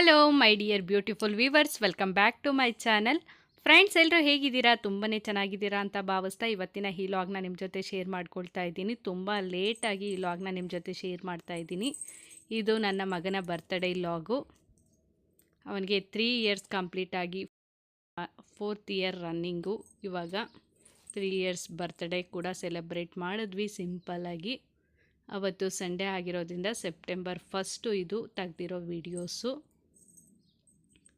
Hello my dear beautiful viewers welcome back to my channel friends ಎಲ್ಲರೂ ಹೇಗಿದ್ದೀರಾ? ತುಂಬನೇ ಚೆನ್ನಾಗಿದ್ದೀರಾ ಅಂತ ಭಾವಿಸ್ತಾ ಇವತ್ತಿನ ಈ ಲಾಗ್ನ ನಿಮ್ಮ ಜೊತೆ ಶೇರ್ ಮಾಡ್ಕೊಳ್ತಾ ಇದ್ದೀನಿ. ತುಂಬ ಲೇಟಾಗಿ ಈ ಲಾಗ್ನ ನಿಮ್ಮ ಜೊತೆ ಶೇರ್ ಮಾಡ್ತಾ ಇದ್ದೀನಿ. ಇದು ನನ್ನ ಮಗನ ಬರ್ತ್ಡೇ ಲಾಗು ಅವನಿಗೆ ತ್ರೀ ಇಯರ್ಸ್ ಕಂಪ್ಲೀಟ್ ಆಗಿ ಫೋರ್ತ್ ಇಯರ್ ರನ್ನಿಂಗು ಇವಾಗ ತ್ರೀ ಇಯರ್ಸ್ ಬರ್ತ್ಡೇ ಕೂಡ ಸೆಲೆಬ್ರೇಟ್ ಮಾಡಿದ್ವಿ ಸಿಂಪಲ್ಲಾಗಿ ಅವತ್ತು ಸಂಡೇ ಆಗಿರೋದ್ರಿಂದ ಸೆಪ್ಟೆಂಬರ್ ಫಸ್ಟು ಇದು ತೆಗ್ದಿರೋ ವೀಡಿಯೋಸು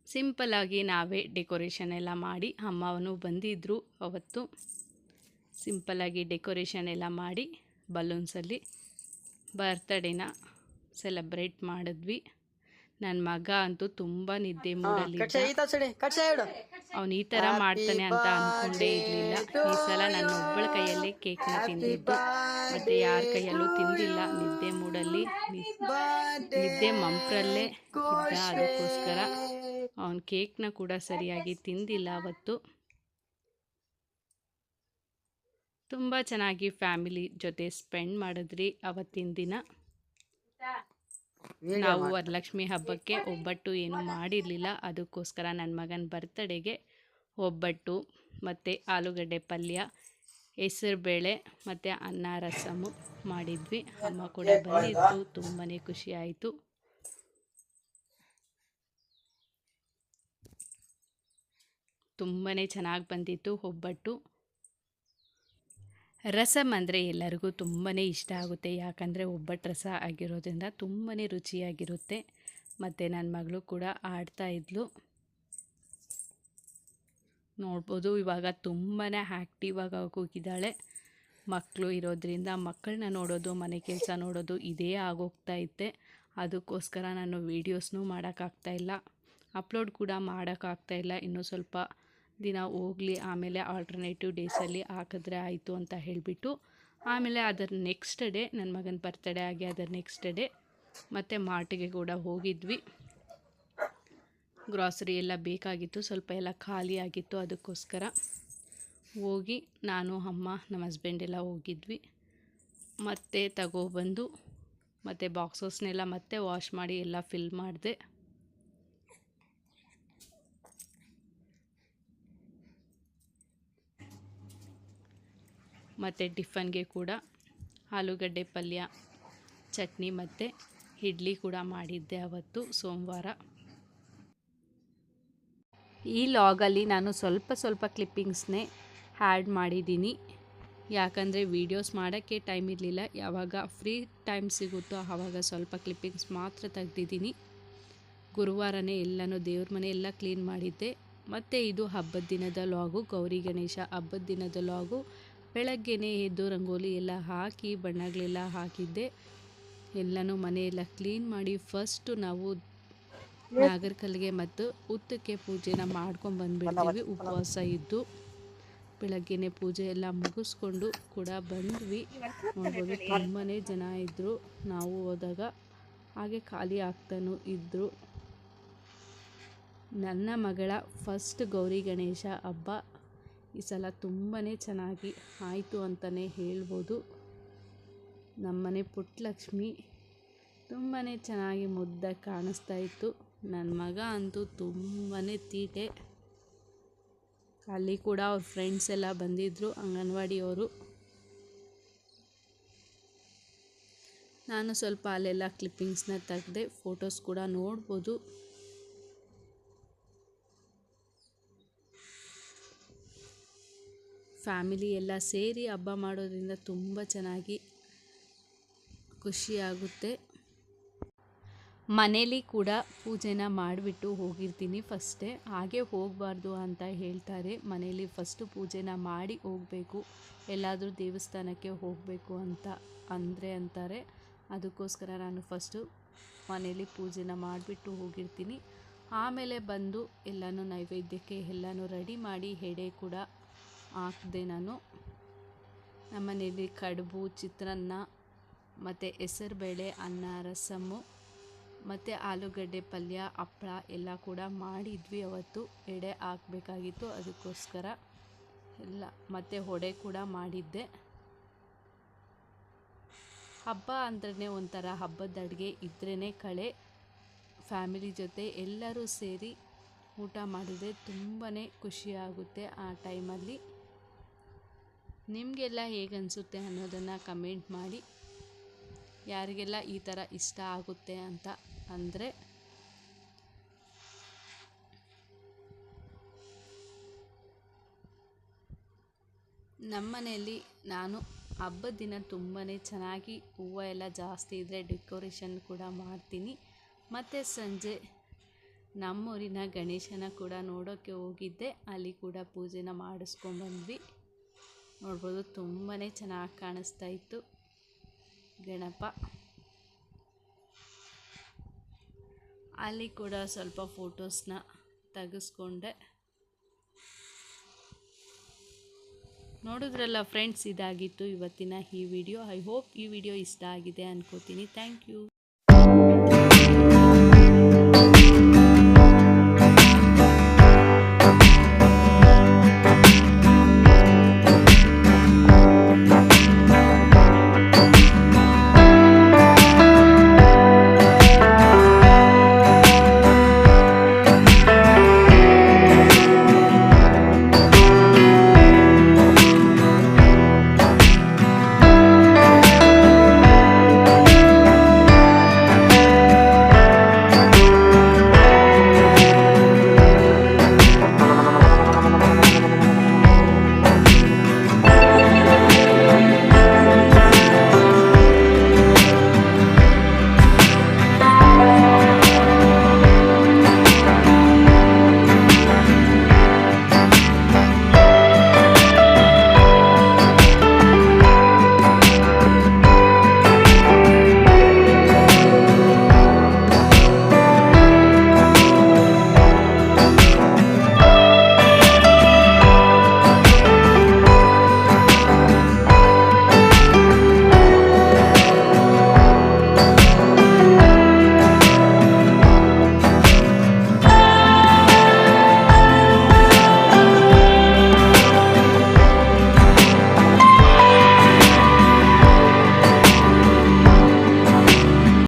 ಸಿಂಪಲ್ಲಾಗಿ ನಾವೇ ಡೆಕೋರೇಷನ್ ಎಲ್ಲ ಮಾಡಿ ಅಮ್ಮವನು ಬಂದಿದ್ದರು ಅವತ್ತು. ಸಿಂಪಲ್ಲಾಗಿ ಡೆಕೋರೇಷನ್ ಎಲ್ಲ ಮಾಡಿ ಬಲೂನ್ಸಲ್ಲಿ ಬರ್ತ್ಡೇನ ಸೆಲೆಬ್ರೇಟ್ ಮಾಡಿದ್ವಿ. ನನ್ನ ಮಗ ಅಂತೂ ತುಂಬ ನಿದ್ದೆ ಮೂಡಲ್ಲಿ ಅವನು ಈ ಥರ ಮಾಡ್ತಾನೆ ಅಂತ ಅಂದ್ಕೊಂಡೇ ಇರಲಿಲ್ಲ. ಈ ಸಲ ನನ್ನ ಒಬ್ಬಳ ಕೈಯಲ್ಲೇ ಕೇಕ್ನ ತಿಂದಿದ್ದು. ಮತ್ತು ಯಾರ ಕೈಯಲ್ಲೂ ತಿಂದಿಲ್ಲ. ನಿದ್ದೆ ಮೂಡಲ್ಲಿ ನಿದ್ದೆ ಮಂಪ್ರಲ್ಲೇ ಇದ್ದ ಅದಕ್ಕೋಸ್ಕರ ಅವನ ಕೇಕ್ನ ಕೂಡ ಸರಿಯಾಗಿ ತಿಂದಿಲ್ಲ ಅವತ್ತು. ತುಂಬ ಚೆನ್ನಾಗಿ ಫ್ಯಾಮಿಲಿ ಜೊತೆ ಸ್ಪೆಂಡ್ ಮಾಡಿದ್ರಿ ಅವತ್ತಿನ ದಿನ. ನಾವು ವರಲಕ್ಷ್ಮಿ ಹಬ್ಬಕ್ಕೆ ಒಬ್ಬಟ್ಟು ಏನು ಮಾಡಿರಲಿಲ್ಲ. ಅದಕ್ಕೋಸ್ಕರ ನನ್ನ ಮಗನ ಬರ್ತಡೆಗೆ ಒಬ್ಬಟ್ಟು ಮತ್ತು ಆಲೂಗಡ್ಡೆ ಪಲ್ಯ ಹೆಸರುಬೇಳೆ ಮತ್ತು ಅನ್ನ ರಸಮು ಮಾಡಿದ್ವಿ. ಅಮ್ಮ ಕೂಡ ಬಂದಿತ್ತು ತುಂಬಾ ಖುಷಿ ತುಂಬಾ ಚೆನ್ನಾಗಿ ಬಂದಿತ್ತು ಒಬ್ಬಟ್ಟು. ರಸಮ್ ಅಂದರೆ ಎಲ್ಲರಿಗೂ ತುಂಬಾ ಇಷ್ಟ ಆಗುತ್ತೆ. ಯಾಕಂದರೆ ಒಬ್ಬಟ್ಟು ರಸ ಆಗಿರೋದ್ರಿಂದ ತುಂಬಾ ರುಚಿಯಾಗಿರುತ್ತೆ. ಮತ್ತು ನನ್ನ ಮಗಳು ಕೂಡ ಆಡ್ತಾ ಇದ್ಲು. ನೋಡ್ಬೋದು, ಇವಾಗ ತುಂಬಾ ಆ್ಯಕ್ಟಿವ್ ಆಗಿ ಹೋಗಿದ್ದಾಳೆ ಮಕ್ಕಳು ಇರೋದ್ರಿಂದ ಮಕ್ಕಳನ್ನ ನೋಡೋದು, ಮನೆ ಕೆಲಸ ನೋಡೋದು ಇದೇ ಆಗೋಗ್ತಾ ಇತ್ತೆ. ಅದಕ್ಕೋಸ್ಕರ ನಾನು ವೀಡಿಯೋಸ್ನೂ ಮಾಡೋಕ್ಕಾಗ್ತಾಯಿಲ್ಲ ಅಪ್ಲೋಡ್ ಕೂಡ ಮಾಡೋಕ್ಕಾಗ್ತಾಯಿಲ್ಲ ಇನ್ನೂ ಸ್ವಲ್ಪ ದಿನ ಹೋಗಲಿ, ಆಮೇಲೆ ಆಲ್ಟರ್ನೇಟಿವ್ ಡೇಸಲ್ಲಿ ಹಾಕಿದ್ರೆ ಆಯಿತು ಅಂತ ಹೇಳಿಬಿಟ್ಟು, ಆಮೇಲೆ ಅದರ ನೆಕ್ಸ್ಟ್ ಡೇ ನನ್ನ ಮಗನ ಬರ್ತಡೇ ಆಗಿ ಅದರ ನೆಕ್ಸ್ಟ್ ಡೇ ಮತ್ತು ಮಾರ್ಟಿಗೆ ಕೂಡ ಹೋಗಿದ್ವಿ. ಗ್ರಾಸರಿ ಎಲ್ಲ ಬೇಕಾಗಿತ್ತು, ಸ್ವಲ್ಪ ಎಲ್ಲ ಖಾಲಿ ಆಗಿತ್ತು ಅದಕ್ಕೋಸ್ಕರ. ಹೋಗಿ ನಾನು, ಅಮ್ಮ, ನಮ್ಮ ಹಸ್ಬೆಂಡ್ ಎಲ್ಲ ಹೋಗಿದ್ವಿ. ಮತ್ತೆ ತಗೋಬಂದು ಮತ್ತು ಬಾಕ್ಸಸ್ನೆಲ್ಲ ಮತ್ತೆ ವಾಶ್ ಮಾಡಿ ಎಲ್ಲ ಫಿಲ್ ಮಾಡಿದೆ. ಮತ್ತು ಟಿಫನ್ಗೆ ಕೂಡ ಆಲೂಗಡ್ಡೆ ಪಲ್ಯ, ಚಟ್ನಿ ಮತ್ತು ಇಡ್ಲಿ ಕೂಡ ಮಾಡಿದ್ದೆ ಅವತ್ತು ಸೋಮವಾರ. ಈ ಲಾಗಲ್ಲಿ ನಾನು ಸ್ವಲ್ಪ ಸ್ವಲ್ಪ ಕ್ಲಿಪ್ಪಿಂಗ್ಸ್ನೇ ಆ್ಯಡ್ ಮಾಡಿದ್ದೀನಿ. ಯಾಕಂದರೆ ವೀಡಿಯೋಸ್ ಮಾಡೋಕ್ಕೆ ಟೈಮ್ ಇರಲಿಲ್ಲ, ಯಾವಾಗ ಫ್ರೀ ಟೈಮ್ ಸಿಗುತ್ತೋ ಆವಾಗ ಸ್ವಲ್ಪ ಕ್ಲಿಪ್ಪಿಂಗ್ಸ್ ಮಾತ್ರ ತೆಗ್ದಿದ್ದೀನಿ. ಗುರುವಾರನೇ ಎಲ್ಲನೂ ದೇವ್ರ ಮನೆ ಎಲ್ಲ ಕ್ಲೀನ್ ಮಾಡಿದ್ದೆ. ಮತ್ತು ಇದು ಹಬ್ಬದ ದಿನದ ಲಾಗು, ಗೌರಿ ಗಣೇಶ ಹಬ್ಬದ ದಿನದ ಲಾಗು. ಬೆಳಗ್ಗೆನೇ ಎದ್ದು ರಂಗೋಲಿ ಎಲ್ಲ ಹಾಕಿ ಬಣ್ಣಗಳೆಲ್ಲ ಹಾಕಿದ್ದೆ. ಎಲ್ಲನೂ ಮನೆಯೆಲ್ಲ ಕ್ಲೀನ್ ಮಾಡಿ ಫಸ್ಟು ನಾವು ನಾಗರಕಲ್ಲಿಗೆ ಮತ್ತು ಉತ್ತಕ್ಕೆ ಪೂಜೆನ ಮಾಡ್ಕೊಂಡು ಬಂದ್ಬಿಡ್ತೀವಿ. ಉಪವಾಸ ಇದ್ದು ಬೆಳಗ್ಗೆನೆ ಪೂಜೆ ಎಲ್ಲ ಮುಗಿಸ್ಕೊಂಡು ಕೂಡ ಬಂದ್ವಿ. ನೋಡ್ಬೋದು ತುಂಬಾ ಜನ ಇದ್ದರು ನಾವು ಹೋದಾಗ ಹಾಗೆ ಖಾಲಿ ಆಗ್ತಾನೂ ಇದ್ದರು ನನ್ನ ಮಗಳ ಫಸ್ಟ್ ಗೌರಿ ಗಣೇಶ ಹಬ್ಬ ಈ ಸಲ ತುಂಬಾ ಚೆನ್ನಾಗಿ ಆಯಿತು ಅಂತಲೇ ಹೇಳ್ಬೋದು. ನಮ್ಮನೆ ಪುಟ್ಟಲಕ್ಷ್ಮಿ ತುಂಬಾ ಚೆನ್ನಾಗಿ ಮುದ್ದಾಗಿ ಕಾಣಿಸ್ತಾ ಇತ್ತು. ನನ್ನ ಮಗ ಅಂತೂ ತುಂಬಾ ತೀಟೆ. ಅಲ್ಲಿ ಕೂಡ ಅವ್ರ ಫ್ರೆಂಡ್ಸ್ ಎಲ್ಲ ಬಂದಿದ್ದರು ಅಂಗನವಾಡಿಯವರು. ನಾನು ಸ್ವಲ್ಪ ಅಲ್ಲೆಲ್ಲ ಕ್ಲಿಪ್ಪಿಂಗ್ಸ್ನ ತೆಗೆದೆ ಫೋಟೋಸ್ ಕೂಡ ನೋಡ್ಬೋದು. ಫ್ಯಾಮಿಲಿ ಎಲ್ಲ ಸೇರಿ ಹಬ್ಬ ಮಾಡೋದ್ರಿಂದ ತುಂಬ ಚೆನ್ನಾಗಿ ಖುಷಿಯಾಗುತ್ತೆ. ಮನೇಲಿ ಕೂಡ ಪೂಜೆನ ಮಾಡಿಬಿಟ್ಟು ಹೋಗಿರ್ತೀನಿ ಫಸ್ಟೇ. ಹಾಗೆ ಹೋಗಬಾರ್ದು ಅಂತ ಹೇಳ್ತಾರೆ. ಮನೇಲಿ ಫಸ್ಟು ಪೂಜೆನ ಮಾಡಿ ಹೋಗಬೇಕು. ಎಲ್ಲಾದರೂ ದೇವಸ್ಥಾನಕ್ಕೆ ಹೋಗಬೇಕು ಅಂತ ಅಂದರೆ ಅಂತಾರೆ. ಅದಕ್ಕೋಸ್ಕರ ನಾನು ಫಸ್ಟು ಮನೇಲಿ ಪೂಜೆನ ಮಾಡಿಬಿಟ್ಟು ಹೋಗಿರ್ತೀನಿ. ಆಮೇಲೆ ಬಂದು ಎಲ್ಲನೂ ನೈವೇದ್ಯಕ್ಕೆ ಎಲ್ಲನೂ ರೆಡಿ ಮಾಡಿ, ಎಡೆ ಕೂಡ ಹಾಕಿದೆ ನಾನು. ನಮ್ಮನೇಲಿ ಕಡುಬು, ಚಿತ್ರಾನ್ನ, ಮತ್ತು ಹೆಸರುಬೇಳೆ, ಅನ್ನ ರಸಮ್ಮು ಮತ್ತು ಆಲೂಗಡ್ಡೆ, ಪಲ್ಯ ಹಪ್ಪಳ ಎಲ್ಲ ಕೂಡ ಮಾಡಿದ್ವಿ ಅವತ್ತು. ಎಡೆ ಹಾಕಬೇಕಾಗಿತ್ತು, ಅದಕ್ಕೋಸ್ಕರ ಎಲ್ಲ ಮತ್ತು ಹೊಡೆ ಕೂಡ ಮಾಡಿದ್ದೆ. ಹಬ್ಬ ಅಂದ್ರೆ ಒಂಥರ ಹಬ್ಬದ ಅಡುಗೆ ಇದ್ರೇ ಕಳೆ. ಫ್ಯಾಮಿಲಿ ಜೊತೆ ಎಲ್ಲರೂ ಸೇರಿ ಊಟ ಮಾಡಿದ್ರೆ ತುಂಬಾ ಖುಷಿಯಾಗುತ್ತೆ ಆ ಟೈಮಲ್ಲಿ. ನಿಮಗೆಲ್ಲ ಹೇಗೆ ಅನಿಸುತ್ತೆ ಅನ್ನೋದನ್ನು ಕಮೆಂಟ್ ಮಾಡಿ. ಯಾರಿಗೆಲ್ಲ ಈ ಥರ ಇಷ್ಟ ಆಗುತ್ತೆ ಅಂತ ಅಂದರೆ ನಮ್ಮ ಮನೆಯಲ್ಲಿ ನಾನು ಹಬ್ಬದ ದಿನ ತುಂಬಾ ಚೆನ್ನಾಗಿ ಹೂವು ಎಲ್ಲ ಜಾಸ್ತಿ ಇದ್ದರೆ ಡೆಕೋರೇಷನ್ ಕೂಡ ಮಾಡ್ತೀನಿ. ಮತ್ತು ಸಂಜೆ ನಮ್ಮೂರಿನ ಗಣೇಶನ ಕೂಡ ನೋಡೋಕ್ಕೆ ಹೋಗಿದ್ದೆ. ಅಲ್ಲಿ ಕೂಡ ಪೂಜೆನ ಮಾಡಿಸ್ಕೊಂಬಂದ್ವಿ ನೋಡ್ಬೋದು ತುಂಬಾ ಚೆನ್ನಾಗಿ ಕಾಣಿಸ್ತಾ ಇತ್ತು. ಗಣಪ. ಅಲ್ಲಿ ಕೂಡ ಸ್ವಲ್ಪ ಫೋಟೋಸ್ನ ತೆಗೆಸ್ಕೊಂಡೆ. ನೋಡಿದ್ರಲ್ಲ ಫ್ರೆಂಡ್ಸ್, ಇದಾಗಿತ್ತು ಇವತ್ತಿನ ಈ ವಿಡಿಯೋ. ಐ ಹೋಪ್ ಈ ವಿಡಿಯೋ ಇಷ್ಟ ಆಗಿದೆ ಅನ್ಕೋತೀನಿ. Thank you.